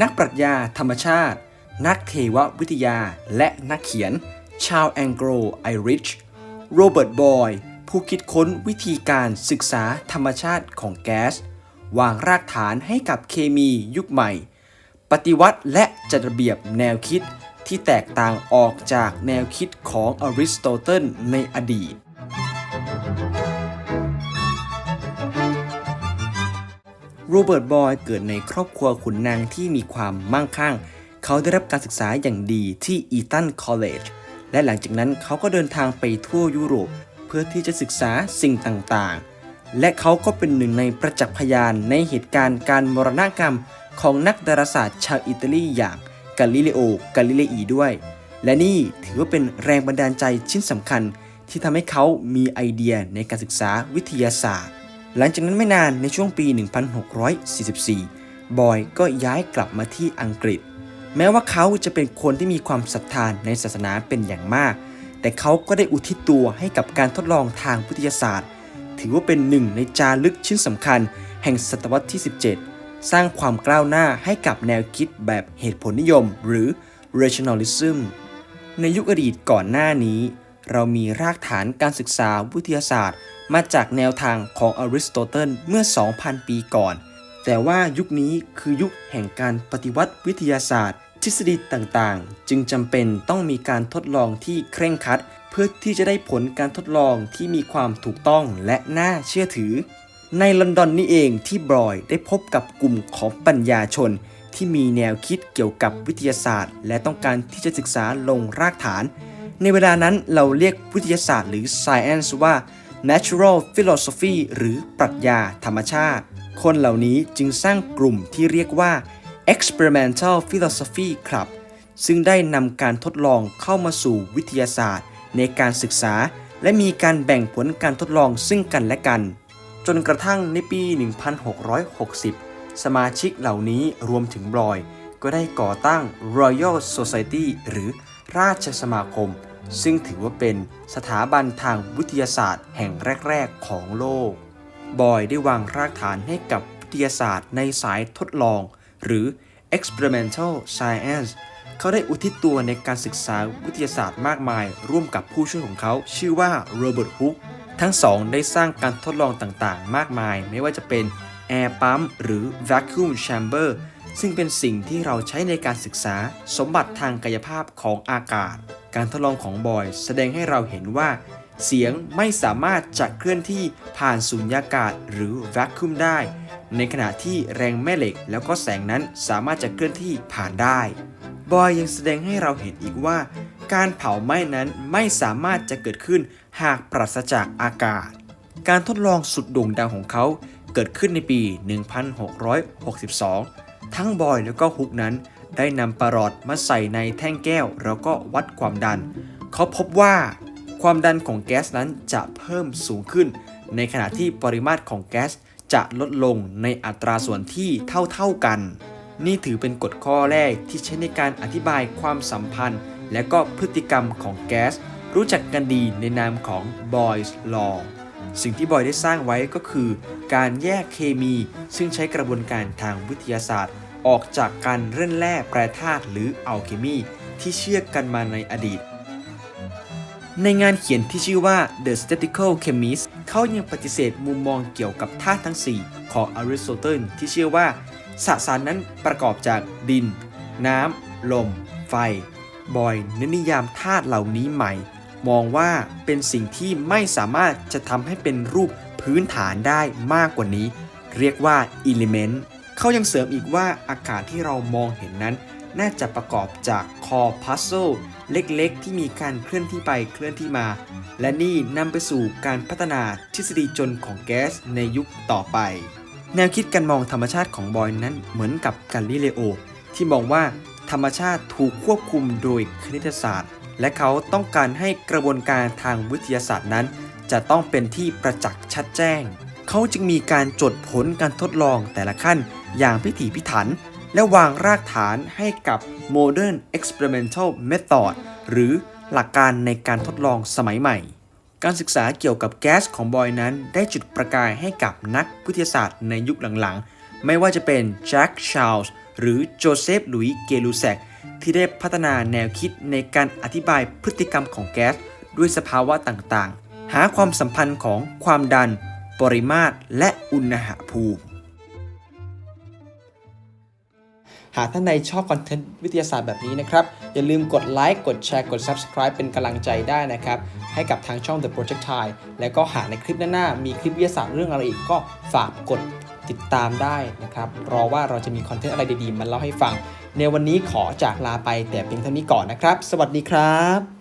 นักปรัชญาธรรมชาติ นักเทววิทยาและนักเขียน ชาวแองโกลไอริชโรเบิร์ตบอยผู้คิดค้นวิธีการศึกษาธรรมชาติของแก๊ส วางรากฐานให้กับเคมียุคใหม่ ปฏิวัติและจัดระเบียบแนวคิดที่แตกต่างออกจากแนวคิดของอริสโตเติลในอดีต โรเบิร์ตบอยเกิดในครอบครัวขุนนางที่มีความมั่งคั่ง เขาได้รับการศึกษาอย่างดีที่อีตันคอลเลจและหลังจากนั้นเขาก็เดินทางไปทั่วยุโรป เพื่อที่จะศึกษาสิ่งต่างๆ และเขาก็เป็นหนึ่งในประจักษ์พยานในเหตุการณ์การมรณกรรมของนักดาราศาสตร์ชาวอิตาลีอย่างกาลิเลโอกาลิเลอีด้วย และนี่ถือว่าเป็นแรงบันดาลใจชิ้นสำคัญที่ทำให้เขามีไอเดียในการศึกษาวิทยาศาสตร์ หลังจากนั้นไม่นานในช่วงปี 1644 บอยก็ย้ายกลับมาที่อังกฤษ แม้ว่าเขาจะเป็นคนที่มีความศรัทธานในศาสนาเป็นอย่างมาก แต่เขาก็ได้อุทิศตัวให้กับการทดลองทางวิทยาศาสตร์ ถือว่าเป็นหนึ่งในจารึกชิ้นสำคัญ แห่งศตวรรษที่ 17 สร้างความกล้าวหน้าให้กับแนวคิดแบบเหตุผลนิยม หรือ rationalism ในยุคอดีตก่อนหน้านี้ เรามีรากฐานการศึกษาวิทยาศาสตร์ มาจากแนวทางของอริสโตเติลเมื่อ 2,000 ปีก่อน แต่ว่ายุคนี้คือยุคแห่งการปฏิวัติวิทยาศาสตร์ ทฤษฎีต่างๆ จึงจำเป็นต้องมีการทดลองที่เคร่งครัด เพื่อที่จะได้ผลการทดลองที่มีความถูกต้องและน่าเชื่อถือ ในลอนดอนนี่เองที่บรอยได้พบกับกลุ่มของปัญญาชนที่มีแนวคิดเกี่ยวกับวิทยาศาสตร์ และต้องการที่จะศึกษาลงรากฐาน ในเวลานั้นเราเรียกวิทยาศาสตร์หรือ science ว่า natural philosophy หรือปรัชญาธรรมชาติ คนเหล่านี้จึงสร้างกลุ่มที่เรียกว่า experimental philosophy club ซึ่งได้นำการทดลองเข้ามาสู่วิทยาศาสตร์ ในการศึกษา และมีการแบ่งผลการทดลองซึ่งกันและกัน จนกระทั่งในปี 1660 สมาชิกเหล่านี้รวมถึงบรอย ก็ได้ก่อตั้ง Royal Society หรือราชสมาคม ซึ่งถือว่าเป็นสถาบันทางวิทยาศาสตร์แห่งแรก ๆ ของโลก บอยได้วางรากฐานให้กับวิทยาศาสตร์ในสายทดลอง หรือ experimental science เขาได้อุทิศตัวในการศึกษาวิทยาศาสตร์มากมาย ร่วมกับผู้ช่วยของเขาชื่อว่าโรเบิร์ตฮุกทั้งสองได้สร้างการทดลองต่างๆ มากมาย ไม่ว่าจะเป็น Air Pump หรือ Vacuum Chamber ซึ่งเป็นสิ่งที่เราใช้ในการศึกษาสมบัติทางกายภาพของอากาศ การทดลองของบอยแสดงให้เราเห็นว่า เสียงไม่สามารถจะเคลื่อนที่ผ่านสุญญากาศหรือ vacuum ได้ ในขณะที่แรงแม่เหล็กแล้วก็แสงนั้นสามารถจะเคลื่อนที่ผ่านได้ บอยยังแสดงให้เราเห็นอีกว่า การเผาไหม้นั้นไม่สามารถจะเกิดขึ้นหากปราศจากอากาศ การทดลองสุดโด่งดังของเขาเกิดขึ้นในปี 1662 ทั้งบอยแล้วก็ฮุกนั้น ได้นำปรอดมาใส่ในแท่งแก้ว แล้วก็วัดความดัน เขาพบว่าความดันของแก๊สนั้นจะเพิ่มสูงขึ้น ในขณะที่ปริมาตรของแก๊สจะลดลงในอัตราส่วนที่เท่าๆกัน นี่ถือเป็นกฎข้อแรกที่ใช้ในการอธิบายความสัมพันธ์ และก็พฤติกรรมของแก๊ส รู้จักกันดีในนามของ Boy's Law สิ่งที่บอยได้สร้างไว้ก็คือ การแยกเคมี ซึ่งใช้กระบวนการทางวิทยาศาสตร์ ออกจากการเร่นแร่แปรธาตุหรืออัลเคมีที่เชื่อกันมาในอดีต ในงานเขียนที่ชื่อว่า The Statistical Chemist เขายังปฏิเสธมุมมองเกี่ยวกับธาตุทั้ง 4 ของอริสโตเติลที่เชื่อว่าสสารนั้นประกอบจากดิน น้ำ ลม ไฟ บอยนนิยามธาตุเหล่านี้ใหม่ มองว่าเป็นสิ่งที่ไม่สามารถจะทำให้เป็นรูปพื้นฐานได้มากกว่านี้ เรียกว่า element เขายังเสริมอีกว่าอากาศที่เรามองเห็นนั้น น่าจะประกอบจากคอพัซ z ซเล็กๆ ที่มีการเคลื่อนที่ไปเคลื่อนที่มา และนี่นำไปสู่การพัฒนาทฤษฎีจนของแก๊สในยุคต่อไป แนวคิดการมองธรรมชาติของบอยนั้นเหมือนกับกาลิเลโอ ที่มองว่าธรรมชาติถูกควบคุมโดยคณิตศาสตร์ และเขาต้องการให้กระบวนการทางวิทยาศาสตร์นั้น จะต้องเป็นที่ประจักษ์ชัดแจ้ง เขาจึงมีการจดผลการทดลองแต่ละขั้น อย่างพิถีพิถัน และวางรากฐานให้กับ Modern Experimental Method หรือหลักการในการทดลองสมัยใหม่ การศึกษาเกี่ยวกับแก๊สของบอยนั้น ได้จุดประกายให้กับนักวิทยาศาสตร์ในยุคหลังๆ ไม่ว่าจะเป็นแจ็คชาลส์หรือโจเซฟหลุยเกลูแซกที่ได้พัฒนาแนวคิดในการอธิบายพฤติกรรมของแก๊สด้วยสภาวะต่างๆ หาความสัมพันธ์ของความดัน ปริมาตร และอุณหภูมิ หากท่านใดชอบคอนเทนต์วิทยาศาสตร์แบบนี้นะครับ อย่าลืมกดไลค์กดแชร์กด Subscribe เป็นกำลังใจได้นะครับ ให้กับทางช่อง The Project Thai แล้วก็หากในคลิปหน้าๆมีคลิปวิทยาศาสตร์เรื่องอะไรอีกก็ฝากกดติดตามได้นะครับ รอว่าเราจะมีคอนเทนต์อะไรดีๆมาเล่าให้ฟัง ในวันนี้ขอจากลาไปแต่เพียงเท่านี้ก่อนนะครับ สวัสดีครับ